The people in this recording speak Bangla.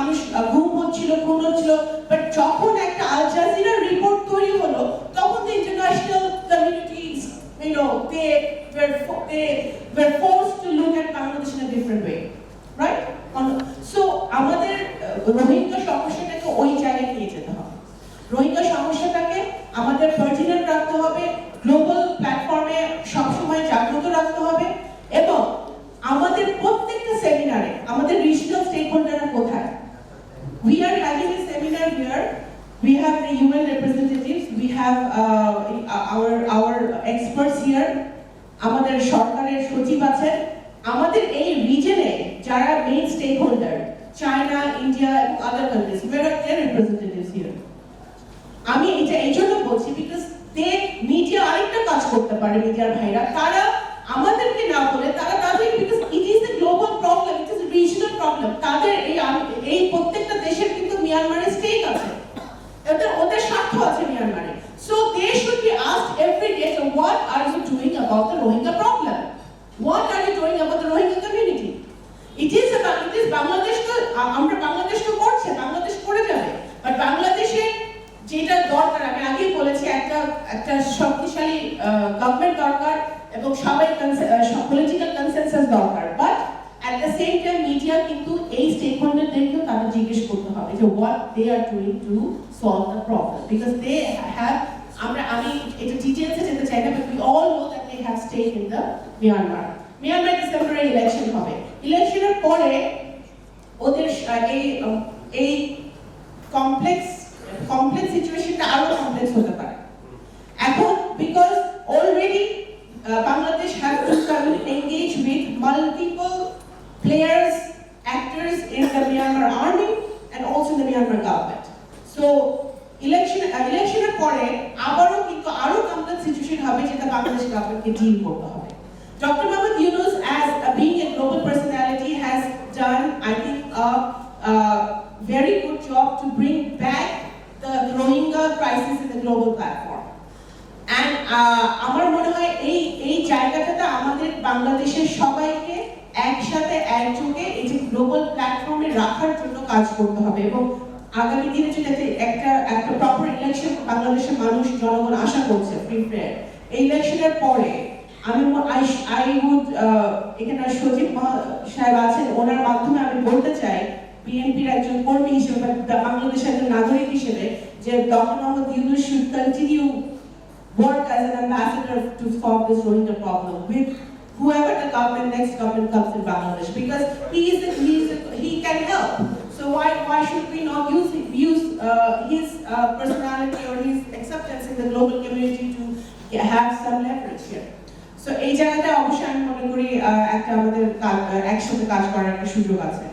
মানুষ ঘুম হচ্ছিল, খুন হচ্ছিল বাট যখন একটা আল জাজিরা রিপোর্ট তৈরি হলো, তখন the international communities you know, they were they were forced to look at Bangladesh in a different way, right? So আমাদের রোহিঙ্গা সমস্যাটাকে ওই জায়গায় নিয়ে যেতে হবে। রোহিঙ্গা সমস্যাটাকে আমাদের পার্টিনেন্ট রাখতে হবে গ্লোবাল প্ল্যাটফর্মে সবসময় জাগ্রত রাখতে হবে এবং আমাদের প্রত্যেকটা সেমিনারে আমাদের রিজিনাল স্টেক হোল্ডাররা কোথায় We are having a seminar here. We have the UN representatives. We have uh, our our experts here. আমাদের সরকারের সচিব আছেন আমাদের এই রিজনে যারা main stakeholder China India এবং other countries were are their representatives here আমি এটা এই জন্য বলছি বিকজ দে মিডিয়া আরেকটা কাজ করতে পারে মিডিয়ার ভাইরা তারা আমাদেরকে না বলে তারা তাদের because it is a global problem it is regional problem তাদের এই এই প্রত্যেকটা দেশের কিন্তু মিয়ানমারে asked every day so what are you doing about the Rohingya problem what are you doing about the Rohingya community it is it is Bangladesh তো আমরা বাংলাদেশ তো করছে বাংলাদেশ করে যাবে। বাট বাংলাদেশে যেটা দরকার, আমি আগেই বলেছি, একটা একটা শক্তিশালী গভর্নমেন্ট দরকার এবং সবাই পলিটিক্যাল কনসেনসাস দরকার। But at the same time media কিন্তু এই স্টেক হোল্ডারদেরকেও তারা জিজ্ঞেস করতে হবে যে what they are doing to solve the problem because they have আমরা আমি এটা ডিটেলসে যেতে চাই না but we all know that they have stake in the Myanmar Myanmar ডিসেম্বরে ইলেকশন হবে। ইলেকশনের পরে ওদের আহ, এই আহ, এই কমপ্লেক্স কমপ্লেক্স সিচুয়েশনটা আরও কমপ্লেক্স হতে পারে। এখন because already Bangladesh have to engage with multiple players actors in the Myanmar army and also the Myanmar government. So election ইলেকশনের পরে আবারও কিন্তু আরও কমপ্লেক্স সিচুয়েশন হবে যেটা বাংলাদেশ গভর্নমেন্টকে ডিল করতে হবে Dr. Mohammad Yunus, as a, being a global personality, has done, I think, a, a very good job to bring back the Rohingya crisis in the global platform. And uh, আমার মনে হয় এই এই জায়গাটাতে আমাদের বাংলাদেশের সবাইকে একসাথে একযোগে এই যে গ্লোবাল প্ল্যাটফর্মে রাখার জন্য কাজ করতে হবে এবং আগামী দিনে যেটাতে একটা একটা প্রপার ইলেকশন বাংলাদেশের মানুষ জনগণ আশা করছে ফ্রি ফেয়ার এই ইলেকশনের পরে আমি আই আই উড এখানে সচিব সাহেব আছেন ওনার মাধ্যমে আমি বলতে চাই বিএনপির একজন কর্মী হিসেবে বাংলাদেশের একজন নাগরিক হিসেবে যে doctor Muhammad Yunus should continue work as an ambassador to solve this Rohingya problem with whoever the government, next government comes in Bangladesh because he is, the, he, is the, he can help. So why, why should we not use uh, his uh, personality or his acceptance in the global community to have some leverage here? So এই জায়গাটা অবশ্যই আমি মনে করি আহ, একটা আমাদের কা- আহ, একসাথে কাজ করার একটা সুযোগ আছে